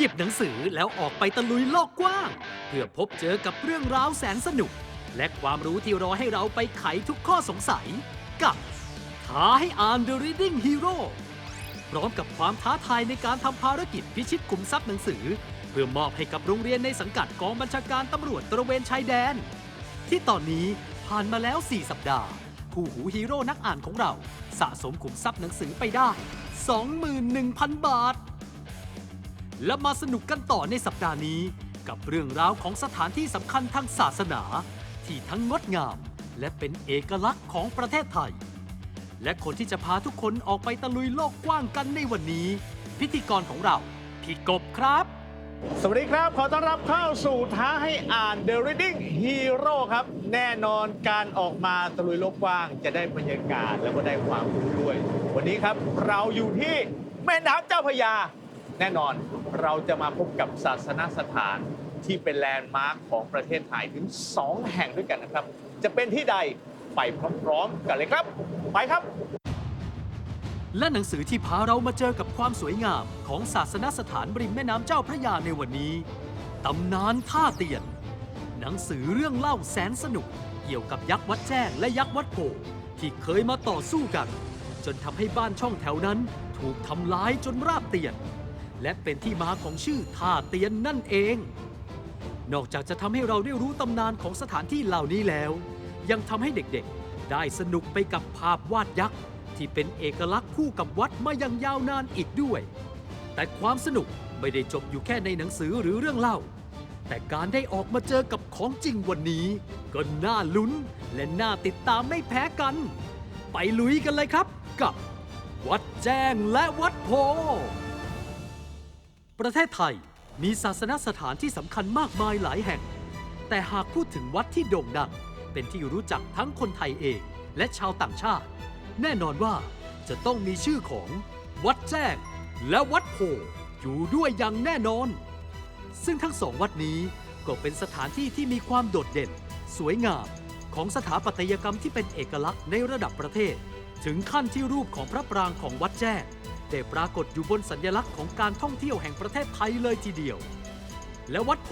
หยิบหนังสือแล้วออกไปตะลุยโลกกว้าง เพื่อพบเจอกับเรื่องราวแสนสนุก และความรู้ที่รอให้เราไปไขทุกข้อสงสัย กับท้าให้อ่าน The Reading Hero พร้อมกับความท้าทายในการทำภารกิจพิชิตขุมทรัพย์หนังสือ เพื่อมอบให้กับโรงเรียนในสังกัดกองบัญชาการตำรวจตระเวนชายแดน ที่ตอนนี้ผ่านมาแล้ว 4 สัปดาห์ คู่หูฮีโร่นักอ่านของเรา สะสมขุมทรัพย์หนังสือไปได้ 21,000 บาท และมาสนุกกันต่อในสัปดาห์นี้ กับเรื่องราวของสถานที่สำคัญทางศาสนา ที่ทั้งงดงาม และเป็นเอกลักษณ์ของประเทศไทย และคนที่จะพาทุกคนออกไปตะลุยโลกกว้างกันในวันนี้ พิธีกรของเรา พี่กบครับ สวัสดีครับ ขอต้อนรับเข้าสู่ท้าให้อ่าน The Reading Hero ครับ แน่นอนการออกมาตะลุยโลกกว้าง จะได้บรรยากาศแล้วก็ได้ความรู้ด้วย วันนี้ครับเราอยู่ที่แม่น้ำเจ้าพระยา แน่นอนเราจะมาพบกับศาสนสถานที่เป็นแลนด์มาร์คของประเทศไทยถึง 2 แห่งด้วยกันนะครับ จะเป็นที่ใดไปพร้อมๆกันเลยครับ ไปครับ และหนังสือที่พาเรามาเจอกับความสวยงามของศาสนสถานริมแม่น้ำเจ้าพระยาในวันนี้ตำนานท่าเตียน หนังสือเรื่องเล่าแสนสนุก เกี่ยวกับยักษ์วัดแจ้งและยักษ์วัดโพที่เคยมาต่อสู้กัน จนทำให้บ้านช่องแถวนั้นถูกทำลายจนราบเตียน และเป็นที่มาของชื่อท่าเตียนนั่นเอง นอกจากจะทำให้เราได้รู้ตำนานของสถานที่เหล่านี้แล้ว ยังทำให้เด็กๆ ได้สนุกไปกับภาพวาดยักษ์ ที่เป็นเอกลักษณ์คู่กับวัดมาอย่างยาวนานอีกด้วย แต่ความสนุกไม่ได้จบอยู่แค่ในหนังสือหรือเรื่องเล่า แต่การได้ออกมาเจอกับของจริงวันนี้ ก็น่าลุ้นและน่าติดตามไม่แพ้กัน ไปลุยกันเลยครับกับ วัดแจ้งและวัดโพ ประเทศไทยมีศาสนสถานที่สำคัญมากมายหลายแห่ง แต่หากพูดถึงวัดที่โด่งดัง เป็นที่รู้จักทั้งคนไทยเองและชาวต่างชาติ แน่นอนว่าจะต้องมีชื่อของวัดแจ้ง และวัดโพธิ์อยู่ด้วยอย่างแน่นอน ซึ่งทั้งสองวัดนี้ก็เป็นสถานที่ที่มีความโดดเด่น สวยงามของสถาปัตยกรรมที่เป็นเอกลักษณ์ในระดับประเทศ ถึงขั้นที่รูปของพระปรางของวัดแจ้ง ได้ปรากฏอยู่บนสัญลักษณ์ของการท่องเที่ยวแห่งประเทศไทยเลยทีเดียว และวัดโพ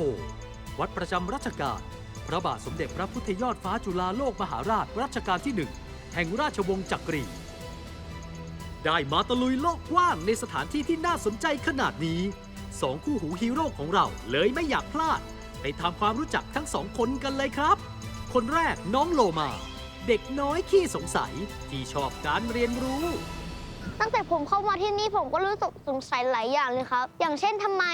วัดประจำรัชกาลพระบาทสมเด็จพระพุทธยอดฟ้าจุฬาโลกมหาราชรัชกาลที่หนึ่งแห่งราชวงศ์จักรี ได้มาตะลุยโลกกว้างในสถานที่ที่น่าสนใจขนาดนี้สองคู่หูฮีโร่ของเราเลยไม่อยากพลาด ไปทำความรู้จักทั้งสองคนกันเลยครับ คนแรกน้องโลมา เด็กน้อยขี้สงสัยที่ชอบการเรียนรู้ ตั้งแต่ผมเข้ามาที่นี่ผมก็รู้สึกสงสัยหลายอย่างเลยครับ อย่างเช่นทำไม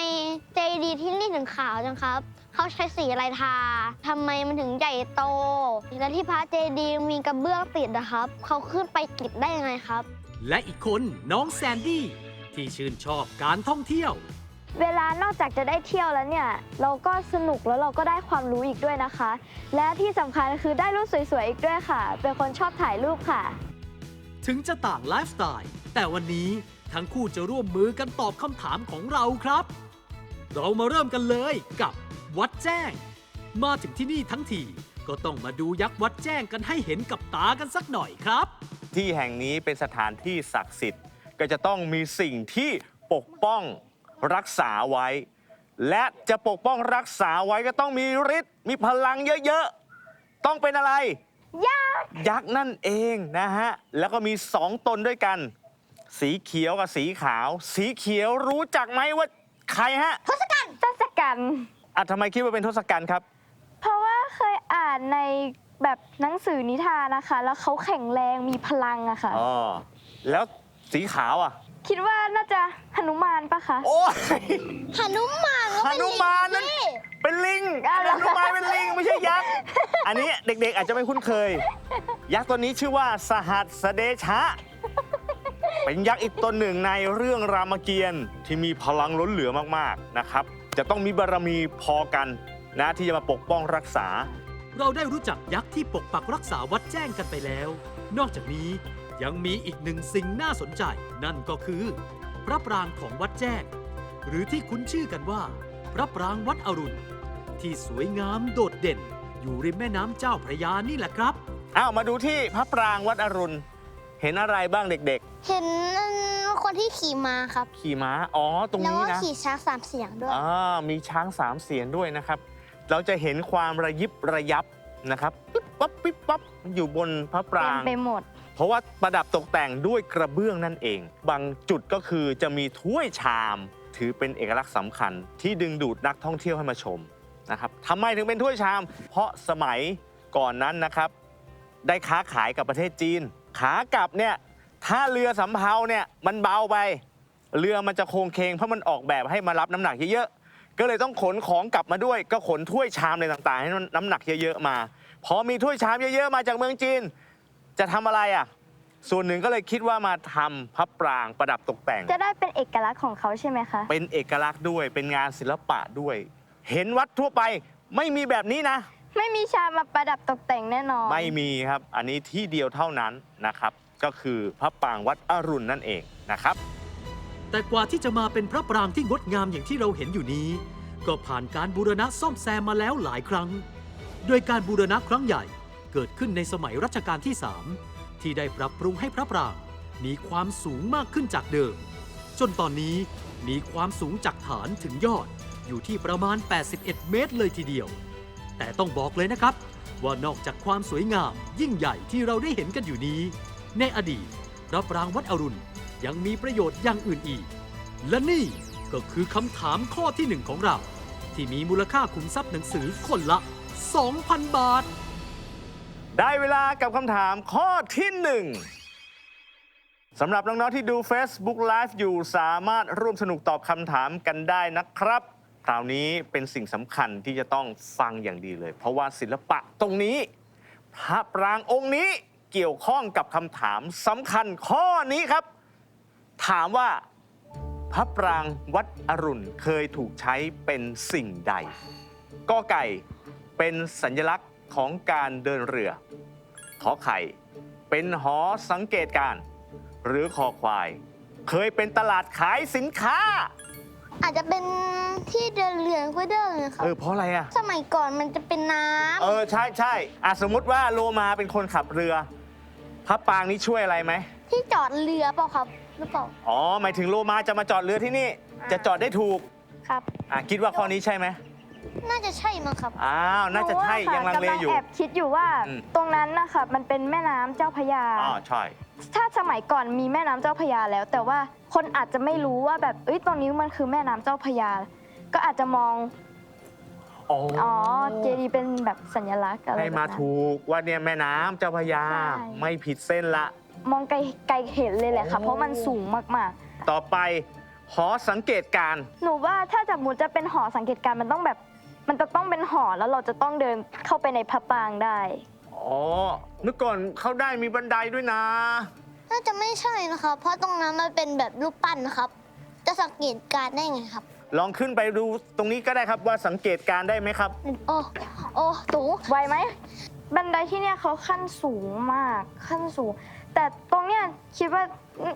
เจดีที่นี่ถึงขาวจังครับ เขาใช้สีอะไรทาทำไมมันถึงใหญ่โต และที่พระเจดีย์มีกระเบื้องติดนะครับ เขาขึ้นไปกิดได้ยังไงครับ และอีกคนน้องแซนดี้ที่ชื่นชอบการท่องเที่ยว เวลานอกจากจะได้เที่ยวแล้วเนี่ย เราก็สนุกแล้วเราก็ได้ความรู้อีกด้วยนะคะ และที่สำคัญคือได้รูปสวยๆอีกด้วยค่ะ เป็นคนชอบถ่ายรูปค่ะ ถึงจะต่างไลฟ์สไตล์ แต่วันนี้ทั้งคู่จะร่วมมือกันตอบคำถามของเราครับ เรามาเริ่มกันเลยกับวัดแจ้ง มาถึงที่นี่ทั้งทีก็ต้องมาดูยักษ์วัดแจ้งกันให้เห็นกับตากันสักหน่อยครับ ที่แห่งนี้เป็นสถานที่ศักดิ์สิทธิ์ ก็จะต้องมีสิ่งที่ปกป้องรักษาไว้ และจะปกป้องรักษาไว้ก็ต้องมีฤทธิ์มีพลังเยอะๆ ต้องเป็นอะไร ยักษ์ยักษ์นั่นเองนะฮะ แล้วก็มีสองตนด้วยกัน สีเขียวกับสีขาว สีเขียวรู้จักไหมว่าใครฮะทศกัณฐ์ทศกัณฐ์อะทำไมคิดว่าเป็นทศกัณฐ์ครับ เพราะว่าเคยอ่านในแบบหนังสือนิทานนะคะ แล้วเขาแข็งแรงมีพลังอะค่ะ อ๋อ แล้วสีขาวอะ คิดว่าน่าจะหนุมานปะคะ โอ้ย หนุมานก็หเป็นนุมานนั่น ลิงเอันนี้เด็กๆอาจจะไม่คุ้นเคย ยักษ์ตัวนี้ชื่อว่าสหัสเดชะ เป็นยักษ์อีกตนหนึ่งในเรื่องรามเกียรติ์ที่มีพลังล้นเหลือมากๆนะครับ จะต้องมีบารมีพอกันนะที่จะมาปกป้องรักษา เราได้รู้จักยักษ์ที่ปกปักรักษาวัดแจ้งกันไปแล้ว นอกจากนี้ยังมีอีกหนึ่งสิ่งน่าสนใจ นั่นก็คือ พระปรางของวัดแจ้ง หรือที่คุ้นชื่อกันว่า พระปรางวัดอรุณ ที่สวยงามโดดเด่น อยู่ริมแม่น้ำเจ้าพระยานี่แหละครับ อ้าวมาดูที่พระปรางวัดอรุณ เห็นอะไรบ้างเด็ก เห็นคนที่ขี่ม้าครับ ๆ ขี่ม้า อ๋อ ตรงแล้วนี้ก็นะ ขี่ช้างสามเสียงด้วย อ่ามีช้างสามเสียนด้วยนะครับ เราจะเห็นความระยิบระยับนะครับปิ๊บปั๊บปิ๊บปั๊บอยู่บนพระปเต็รามง ไปหมด เพราะว่าประดับตกแต่งด้วยกระเบื้องนั่นเอง บางจุดก็คือจะมีถ้วยชาม ถือเป็นเอกลักษณ์สำคัญที่ดึงดูดนักท่องเที่ยวให้มาชม นะครับทำไมถึงเป็นถ้วยชาม เพราะสมัยก่อนนั้นนะครับ ได้ค้าขายกับประเทศจีน ขากลับเนี่ยถ้าเรือสำเภาเนี่ยมันเบาไป เรือมันจะโค้งเคงเพราะมันออกแบบให้มารับน้ำหนักเยอะๆก็เลยต้องขนของกลับมาด้วย ก็ขนถ้วยชามอะไรต่างๆ ให้มันน้ำหนักเยอะๆมาพอมีถ้วยชามเยอะๆมาจากเมืองจีน จะทำอะไรอะส่วนหนึ่งก็เลยคิดว่ามาทำพระปรางประดับตกแต่ง จะได้เป็นเอกลักษณ์ของเขาใช่ไหมคะ เป็นเอกลักษณ์ด้วย เป็นงานศิลปะด้วย เห็นวัดทั่วไปไม่มีแบบนี้นะ ไม่มีชามมาประดับตกแต่งแน่นอน ไม่มีครับ อันนี้ที่เดียวเท่านั้นนะครับ ก็คือพระปรางวัดอรุณนั่นเองนะครับ แต่กว่าที่จะมาเป็นพระปรางที่งดงามอย่างที่เราเห็นอยู่นี้ ก็ผ่านการบูรณะซ่อมแซมมาแล้วหลายครั้ง โดยการบูรณะครั้งใหญ่เกิดขึ้นในสมัยรัชกาลที่ 3 ที่ได้ปรับปรุงให้พระปรางมีความสูงมากขึ้นจากเดิม จนตอนนี้มีความสูงจากฐานถึงยอด อยู่ที่ประมาณ 81 เมตรเลยทีเดียว แต่ต้องบอกเลยนะครับ ว่านอกจากความสวยงามยิ่งใหญ่ที่เราได้เห็นกันอยู่นี้ ในอดีตพระปรางวัดอรุณยังมีประโยชน์อย่างอื่นอีก และนี่ก็คือคำถามข้อที่หนึ่งของเรา ที่มีมูลค่าขุมทรัพย์หนังสือคนละ 2,000 บาท ได้เวลากับคำถามข้อที่หนึ่งสำหรับน้อง ๆ ที่ดู Facebook Live อยู่สามารถร่วมสนุกตอบคำถามกันได้นะครับ คราวนี้เป็นสิ่งสำคัญที่จะต้องฟังอย่างดีเลย เพราะว่าศิลปะตรงนี้ พระปรางองค์นี้เกี่ยวข้องกับคำถามสำคัญข้อนี้ครับ ถามว่าพระปรางวัดอรุณเคยถูกใช้เป็นสิ่งใดก็ไก่เป็นสัญลักษณ์ของการเดินเรือ ขอไข่ เป็นหอสังเกตการณ์หรือคอควาย เคยเป็นตลาดขายสินค้า อาจจะเป็นที่เดินเรือก็ได้นะครัเอบอเพราะอะไรอะ สมัยก่อนมันจะเป็นน้ำเออใช่ใช่อะสมมติว่าโลมาเป็นคนขับเรือพระปรางนี้ช่วยอะไรไหมที่จอดเรือเปล่าครับหรือเปล่า อ๋อหมายถึงโลมาจะมาจอดเรือที่นี่จะจอดได้ถูกครับ อะคิดว่าข้อนี้ใช่ไหมน่าจะใช่มั้งครับ อ้าวน่าจะใช่หนูยังลังเลค่ะอยู่ กำแอบคิดอยู่ว่าอืม ตรงนั้นนะคะมันเป็นแม่น้ำเจ้าพระยา อ๋อใช่ ถ้าสมัยก่อนมีแม่น้ำเจ้าพระยาแล้ว แต่ว่าคนอาจจะไม่รู้ว่าแบบเอ้ยตรงนี้มันคือแม่น้ำเจ้าพระยา ก็อาจจะมองอ๋ออ๋อเจดีย์เป็นแบบสัญลักษณ์อะไรให้แบบมานั้น ถูกว่าเนี่ยแม่น้ำเจ้าพระยา ใช่ ไม่ผิดเส้นละ มองไกลไกลเห็นเลยแหละค่ะ โอ้ เพราะมันสูงมากต่อไปหอสังเกตการณ์ๆ หนูว่าถ้าจะมุดจะเป็นหอสังเกตการณ์มันต้องแบบ มันจะต้องเป็นหอแล้วเราจะต้องเดินเข้าไปในพระปรางได้ อ๋อเมื่อก่อนเข้าได้มีบันไดด้วยนะ น่าจะไม่ใช่นะครับ เพราะตรงนั้นมันเป็นแบบรูปปั้นนะครับ จะสังเกตการณ์ได้ไงครับ ลองขึ้นไปดูตรงนี้ก็ได้ครับว่าสังเกตการณ์ได้ไหมครับ โอ้โอ้ตูไวไหม บันไดที่เนี่ยเขาขั้นสูงมากขั้นสูง แต่ตรงเนี้ยคิดว่า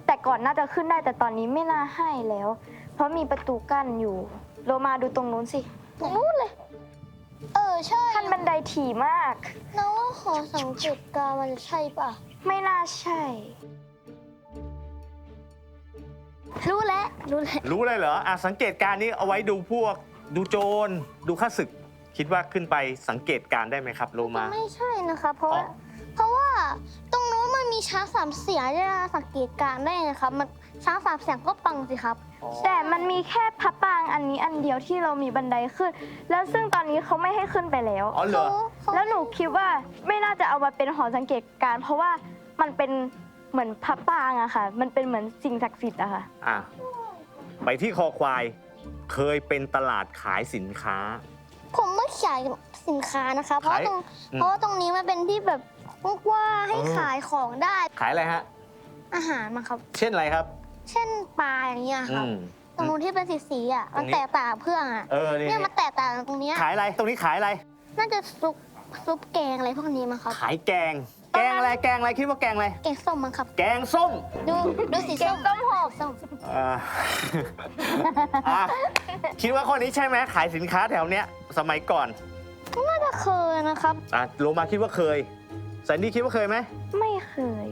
แต่ก่อนน่าจะขึ้นได้แต่ตอนนี้ไม่น่าให้แล้ว เพราะมีประตูกั้นอยู่ โลมาดูตรงนู้นสิตรงนู้นเลย เออใช่ขั้นบันไดถี่มากแล้วว่าขอสังเกตการณ์มันจะใช่ป่ะไม่น่าใช่ รู้แล้วรู้แล้วรู้เลยเหรออะสังเกตการณ์นี้เอาไว้ดูพวก ดูโจร ดูข้าศึก คิดว่าขึ้นไปสังเกตการณ์ได้ไหมครับ โลมา ไม่ใช่นะคะ เพราะว่าอ๋อ เพราะว่าตรงนู้นมันมีช้างสามเสียงจะสังเกตการณ์ได้ไงครับมัน ช้างสามเสียงก็ปังสิครับ แต่มันมีแค่พระปรางอันนี้อันเดียวที่เรามีบันไดขึ้น แล้วซึ่งตอนนี้เขาไม่ให้ขึ้นไปแล้ว อ๋อเหรอเขาแล้วหนูคิดว่าไม่น่าจะเอามาเป็นหอสังเกตการณ์เพราะว่ามันเป็นเหมือนพระปรางอะค่ะ มันเป็นเหมือนสิ่งศักดิ์สิทธิ์อะค่ะ อะ ไปที่คอควาย เคยเป็นตลาดขายสินค้า ผมไม่ขายสินค้านะคะ เพราะว่าตรงอืม เพราะว่าตรงนี้มันเป็นที่แบบกว้างๆให้เออขายของได้ ขายอะไรฮะ อาหารมาครับ เช่นอะไรครับ เช่นปลาอย่างเงี้ยคอืรับมตรงนู้นที่เป็นสีๆอะตรมันงนี้ แตกต่างกับเพื่อนอะเออนี่เนี่ยมันแตกต่างตรงเนี้ยขายอะไร ตรงนี้ขายอะไร น่าจะซุปซุปแกงอะไรพวกนี้มั้งครับขายแกง แกงอะไร แกงอะไร คิดว่าแกงอะไร แกงส้มมั้งครับแกงส้มดูดูสีแกส้งมส้มหกส้มอ่า อะคิดว่าข้อนี้ใช่ไหมขายสินค้าแถวเนี้ย สมัยก่อนน่าจะเคยนะครับ อะโลมาคิดว่าเคยแซนดี้คิดว่าเคยไหมไม่เคย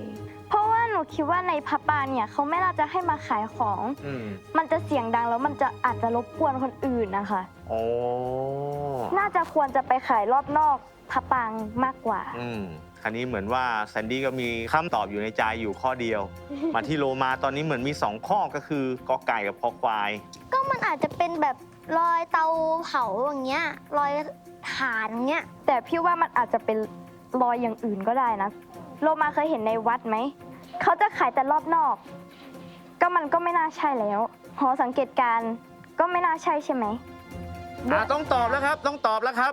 เพราะว่า หนูคิดว่าในพับปลาเนี่ยเขาไม่น่าจะให้มาขายของ อืมมันจะเสียงดังแล้วมันจะอาจจะรบกวนคนอื่นนะคะโอ้น่าจะควรจะไปขายรอบนอกพับปางมากกว่า อืมคราวนี้เหมือนว่าแซนดี้ก็มีคำตอบอยู่ในใจอยู่ข้อเดียว มาที่โลมาตอนนี้เหมือนมี2ข้อก็คือกอไก่กับคอควาย ก็มันอาจจะเป็นแบบรอยเตาเผาอย่างเงี้ยรอยถ่านอย่างเงี้ยแต่พี่ว่ามันอาจจะเป็นรอยอย่างอื่นก็ได้นะ โลมาเคยเห็นในวัดไหม เขาจะขายแต่รอบนอก ก็มันก็ไม่น่าใช่แล้วหอสังเกตการณ์ก็ไม่น่าใช่ใช่ไหม อะต้องตอบแล้วครับ ต้องตอบแล้วครับ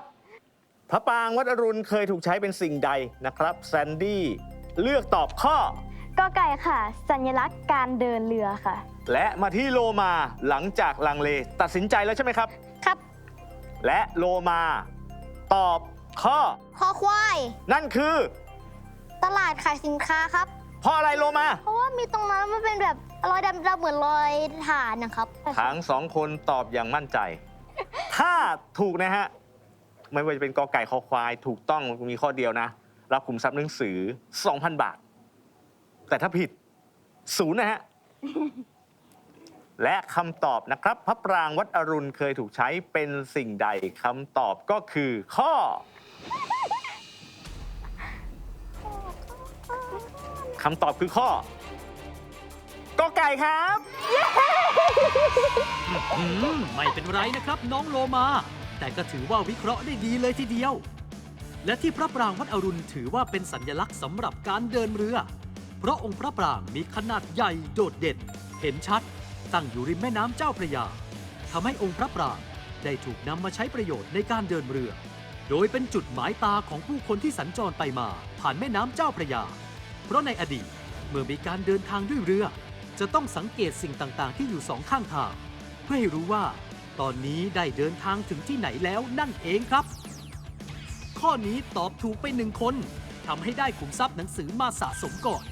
พระปรางวัดอรุณเคยถูกใช้เป็นสิ่งใดนะครับแซนดี้เลือกตอบข้อ ก็ไก่ค่ะ สัญลักษณ์การเดินเรือค่ะ และมาที่โลมาหลังจากลังเล ตัดสินใจแล้วใช่ไหมครับ ครับ และโลมาตอบข้อ คอควาย นั่นคือ ตลาดขายสินค้าครับ เพราะอะไรโลมา เพราะว่ามีตรงนั้นมันเป็นแบบรอยดำๆเหมือนรอยถ่านนะครับ ทั้งสองคนตอบอย่างมั่นใจ ถ้าถูกนะฮะ ไม่ว่าจะเป็นกอไก่คอควายถูกต้องมีข้อเดียวนะ รับคุมทรัพย์หนังสือ 2,000 บาท แต่ถ้าผิดศูนย์นะฮะ และคำตอบนะครับ พระปรางวัดอรุณเคยถูกใช้เป็นสิ่งใดคำตอบก็คือข้อ คำตอบคือข้อกอไก่ครับ อืมไม่เป็นไรนะครับน้องโลมา แต่ก็ถือว่าวิเคราะห์ได้ดีเลยทีเดียว และที่พระปรางวัดอรุณถือว่าเป็นสัญลักษณ์สำหรับการเดินเรือ เพราะองค์พระปรางมีขนาดใหญ่โดดเด่น เห็นชัด ตั้งอยู่ริมแม่น้ำเจ้าพระยาทำให้องค์พระปรางได้ถูกนำมาใช้ประโยชน์ในการเดินเรือ โดยเป็นจุดหมายตาของผู้คนที่สัญจรไปมาผ่านแม่น้ำเจ้าพระยา เพราะในอดีตเมื่อมีการเดินทางด้วยเรือ จะต้องสังเกตสิ่งต่างๆ ที่อยู่สองข้างทาง เพื่อให้รู้ว่า ตอนนี้ได้เดินทางถึงที่ไหนแล้วนั่นเองครับ ข้อนี้ตอบถูกไปหนึ่งคนทำให้ได้ขุมทรัพย์หนังสือมาสะสมก่อน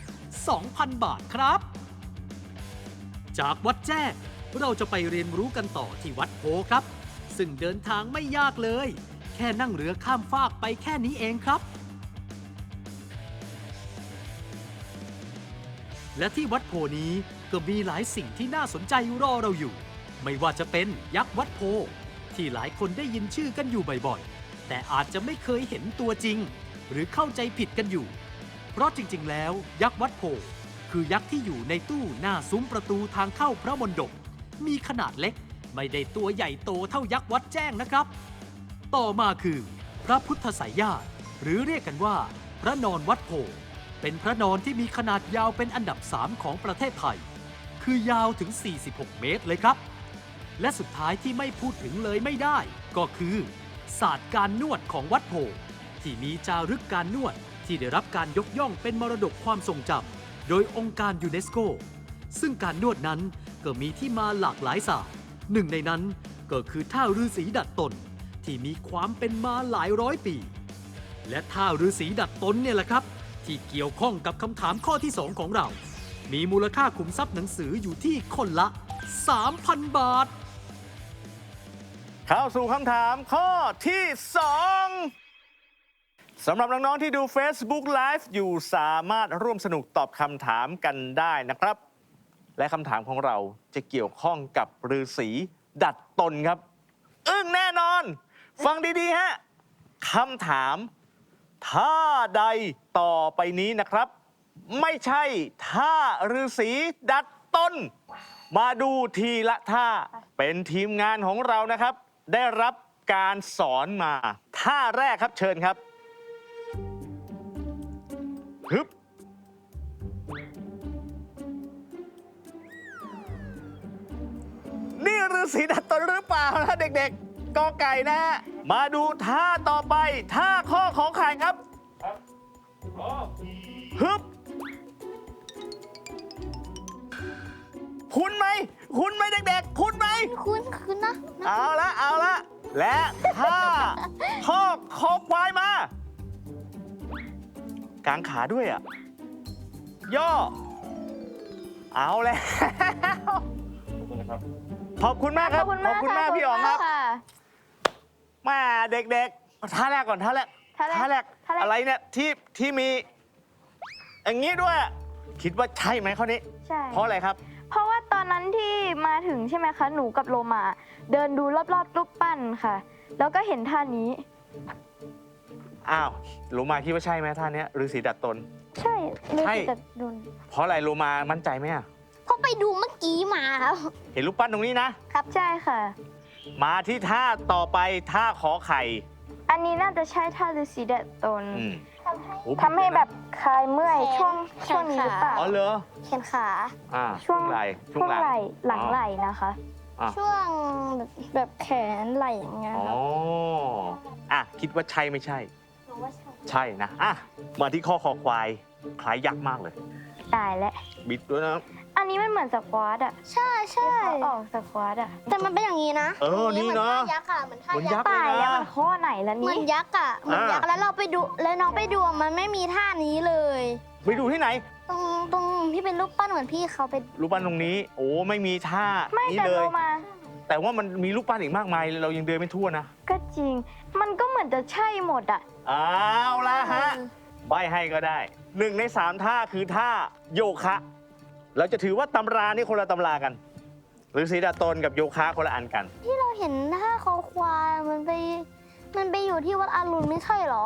2,000 บาทครับ จากวัดแจ้งเราจะไปเรียนรู้กันต่อที่วัดโพครับ ซึ่งเดินทางไม่ยากเลย แค่นั่งเรือข้ามฟากไปแค่นี้เองครับ และที่วัดโพนี้ก็มีหลายสิ่งที่น่าสนใจรอเราอยู่ ไม่ว่าจะเป็นยักษ์วัดโพ ที่หลายคนได้ยินชื่อกันอยู่บ่อยๆ แต่อาจจะไม่เคยเห็นตัวจริง หรือเข้าใจผิดกันอยู่ เพราะจริงๆ แล้ว ยักษ์วัดโพ คือยักษ์ที่อยู่ในตู้หน้าซุ้มประตูทางเข้าพระมณฑปมีขนาดเล็ก ไม่ได้ตัวใหญ่โตเท่ายักษ์วัดแจ้งนะครับ ต่อมาคือ พระพุทธสายญาติหรือเรียกกันว่า พระนอนวัดโพ เป็นพระนอนที่มีขนาดยาวเป็นอันดับ 3 ของประเทศไทย คือยาวถึง 46 เมตรเลยครับ และสุดท้ายที่ไม่พูดถึงเลยไม่ได้ ก็คือ ศาสตร์การนวดของวัดโพที่มีจารึกการนวดที่ได้รับการยกย่องเป็นมรดกความทรงจำโดยองค์การยูเนสโก ซึ่งการนวดนั้นก็มีที่มาหลากหลายศาสตร์หนึ่งในนั้นก็คือท่าฤาษีดัดตน ที่มีความเป็นมาหลายร้อยปี และท่าฤาษีดัดตนเนี่ยแหละครับ ที่เกี่ยวข้องกับคำถามข้อที่ 2 ของเรา มีมูลค่าขุมทรัพย์หนังสืออยู่ที่คนละ 3,000 บาท เข้าสู่คำถามข้อที่ 2สำหรับน้อง ๆ ที่ดู Facebook Live อยู่สามารถร่วมสนุกตอบคำถามกันได้นะครับ และคำถามของเราจะเกี่ยวข้องกับฤาษีดัดตนครับ อึ้งแน่นอน ฟังดี ๆ ฮะคำถาม ท่าใดต่อไปนี้นะครับ ไม่ใช่ท่าฤาษีดัดต้น มาดูทีละท่าเป็นทีมงานของเรานะครับ ได้รับการสอนมาท่าแรกครับเชิญครับฮึบนี่ฤาษีดัดต้นหรือเปล่านะเด็กๆกอไก่นะฮะ มาดูท่าต่อไป ท่าข้อของไข่ครับฮึบคุ้นไหมคุ้นไหมเด็กๆคุ้นไหม คุณคุณนะนะเอาละเอาละและถ้าข้อคอควายมากางขาด้วยอะ ย่อ เอาแล้ว ขอบคุณมากครับขอบคุณมากขอบคุณมากะพี่อ๋องครับะ แม่เด็กๆท่าแรกก่อนท่าแรกท่าแรกท่าแรกท่าแรก อะไรเนี่ยที่ที่มี อย่างนี้ด้วย คิดว่าใช่ไหมข้อนี้ ใช่ เพราะอะไรครับ เพราะว่าตอนนั้นที่มาถึงใช่ไหมคะ หนูกับโลมา เดินดูรอบๆรูปปั้นค่ะ แล้วก็เห็นท่านี้ อ้าวโลมาคิดว่าใช่ไหมท่านเนี้ยฤาษีดัดตน ใช่เลยใช่แต่โดนเพราะอะไรโลมามั่นใจไหมอะเพราะไปดูเมื่อกี้มาครับ เห็นรูปปั้นตรงนี้นะครับใช่ค่ะ มาที่ท่าต่อไปท่าขอไข่ อันนี้น่าจะใช่ท่าฤาษีเดดตนอืมโอ้ทำให้แบบคลายเมื่อยแขนช่วงแขนช่วงนี้หรือเปล่า อ๋อเหรอแขนขา อ่าช่วงไหล่ช่วงไหล่หลังอ๋อไหล่นะคะ ช่วงแบบแบบแขนไหล่อย่างเงี้ยอ๋อครับอะคิดว่าใช่ไม่ใช่ หนูว่าใช่ใช่นะอะมาที่ข้อคอควายคล้ายยักษ์มากเลย ตายแล้วบิดด้วยนะ อันนี้มันเหมือนสควอตอะใช่ใช่เขาออกสควอตอะแต่มันเป็นอย่างนี้นะเออนี่เนอะเหมือท่ยักษ์อะเหมือนท่าเหมือนยัยักกษ์ ษ์ตายแล้วมันข้อไหนแล้วเหมือนี่นยักษ์อะเหมือนยักษ์แล้วเราไปดูแล้วน้องไปดูอะมันไม่มีท่านี้เลย ไปดูที่ไหน ตรงตรงที่เป็นรูปปั้นเหมือนพี่เขาไปรูปปั้นตรงนี้ โอ้ไม่มีท่าไม่นี้แต่เลโลย มา แต่ว่ามันมีรูปปั้นอีกมากมาย เรายังเดินไม่ทั่วนะก็จริง มันก็เหมือนจะใช่หมดอะเอาละฮะ ใบให้ก็ได้หนึ่งในสามท่าคือท่าโยคะ เราจะถือว่าตำรานี่คนละตำรากัน หรือศีดาตนกับโยคะคนละอันกัน ที่เราเห็นท่าคอควายมันไป มันไปอยู่ที่วัดอารุณไม่ใช่เหรอ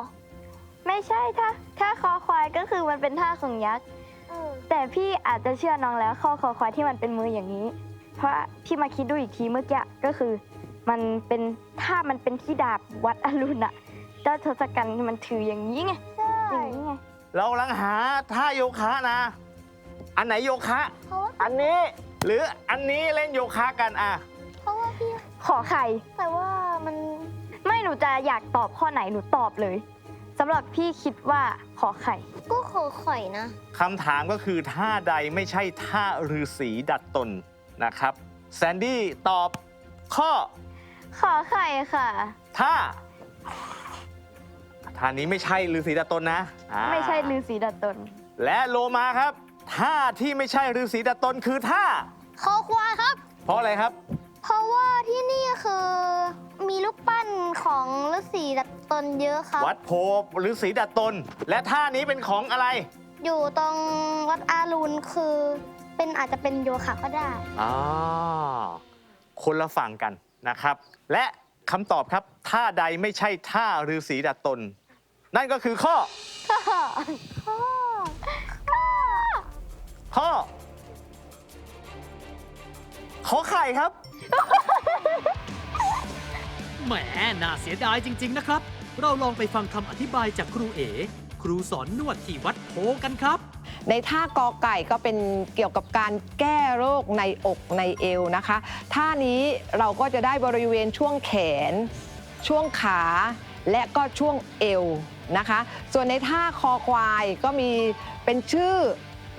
ไม่ใช่ถ้าถ้าคอควายก็คือมันเป็นท่าของยักษ์เออแต่พี่อาจจะเชื่อน้องแล้วข้อคอควายที่มันเป็นมืออย่างนี้ เพราะพี่มาคิดดูอีกทีเมื่อกี้ก็คือ มันเป็นถ้ามันเป็นที่ดาบวัดอรุณอะเจ้าทศกัณฐ์มันถืออย่างนี้ไงใช่อย่างนี้ไงเรากำลังหาท่าโยคะนะ อันไหนโยคะ เพราะว่าอันนี้หรืออันนี้เล่นโยคะกันอะ เพราะว่าพี่ขอไข่ แต่ว่ามันไม่หนูจะอยากตอบข้อไหนหนูตอบเลยสำหรับพี่คิดว่าขอไข่ ก็ขอข่อยนะ คำถามก็คือท่าใดไม่ใช่ท่าฤาษีดัดตนนะครับ แซนดี้ตอบข้อขอไข่ค่ะ ท่าท่านี้ไม่ใช่ฤาษีดัดตนนะอ่าไม่ใช่ลือสีดัดตน และโลมาครับ ท่าที่ไม่ใช่ฤาษีดัดตนคือท่า คอควายครับ เพราะอะไรครับ เพราะว่าที่นี่คือมีลูกปั้นของฤาษีดัดตนเยอะครับ วัดโพฤาษีดัดตน และท่านี้เป็นของอะไร อยู่ตรงวัดอารุณคือ เป็นอาจจะเป็นโยคะก็ได้อ๋อคนละฝั่งกันนะครับ และคำตอบครับท่าใดไม่ใช่ท่าฤาษีดัดตน นั่นก็คือข้อ ข้อ ขอไข่ครับ แหมน่าเสียดายจริง ๆ นะครับ เราลองไปฟังคำอธิบายจากครูเอ๋ครูสอนนวดที่วัดโพกันครับ ในท่ากอไก่ก็เป็นเกี่ยวกับการแก้โรคในอกในเอวนะคะ ท่านี้เราก็จะได้บริเวณช่วงแขน ช่วงขา และก็ช่วงเอวนะคะ ส่วนในท่าคอควายก็มีเป็นชื่อ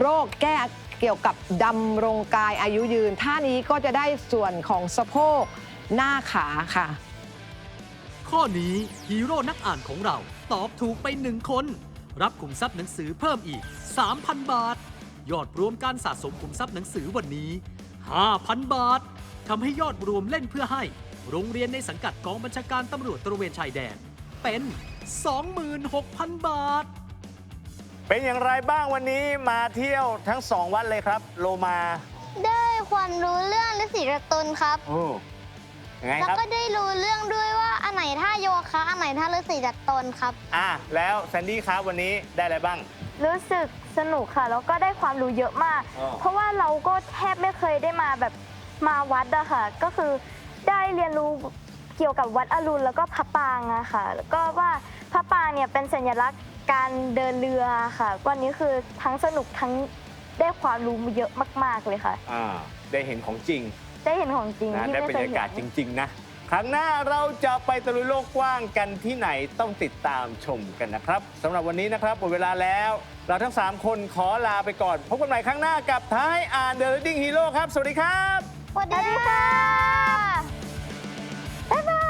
โรคแก้เกี่ยวกับดำรงกายอายุยืน ท่านี้ก็จะได้ส่วนของสะโพกหน้าขาค่ะ ข้อนี้ฮีโร่นักอ่านของเราตอบถูกไปหนึ่งคน รับขุมทรัพย์หนังสือเพิ่มอีก 3,000 บาท ยอดรวมการสะสมขุมทรัพย์หนังสือวันนี้ 5,000 บาททำให้ยอดรวมเล่นเพื่อให้ โรงเรียนในสังกัดกองบัญชาการตำรวจตระเวนชายแดน เป็น 26,000 บาท เป็นอย่างไรบ้างวันนี้มาเที่ยวทั้งสองวัดเลยครับ โลมาได้ความรู้เรื่องฤาษีดัดตนครับ โอ้ยังไงแล้วครับ ก็ได้รู้เรื่องด้วยว่าอันไหนท่าโยคะอันไหนท่าฤาษีดัดตนครับ อะแล้วแซนดี้ครับวันนี้ได้อะไรบ้าง รู้สึกสนุกค่ะ แล้วก็ได้ความรู้เยอะมาก อ๋อ เพราะว่าเราก็แทบไม่เคยได้มาแบบมาวัดอะค่ะ ก็คือได้เรียนรู้ เกี่ยวกับวัดอรุณแล้วก็พระปรางอะค่ะ แล้วก็ว่าพระปรางเนี่ยเป็นสัญลักษณ์การเดินเรือค่ะ วันนี้คือทั้งสนุกทั้งได้ความรู้เยอะมาก ๆเลยค่ะ อ่าได้เห็นของจริงได้เห็นของจริงนะที่ได้ไม่บรเครยยาเห็กาศจนริง ๆ นะ ครั้งหน้าเราจะไปตะลุยโลกกว้างกันที่ไหนต้องติดตามชมกันนะครับสำหรับวันนี้นะครับหมดเวลาแล้ว เราทั้ง 3 คนขอลาไปก่อนพบกันใหม่ครั้งหน้ากับท้ายอ่าน The Reading Hero ครับ สวัสดีครับ สวัสดีค่ะ 拜拜。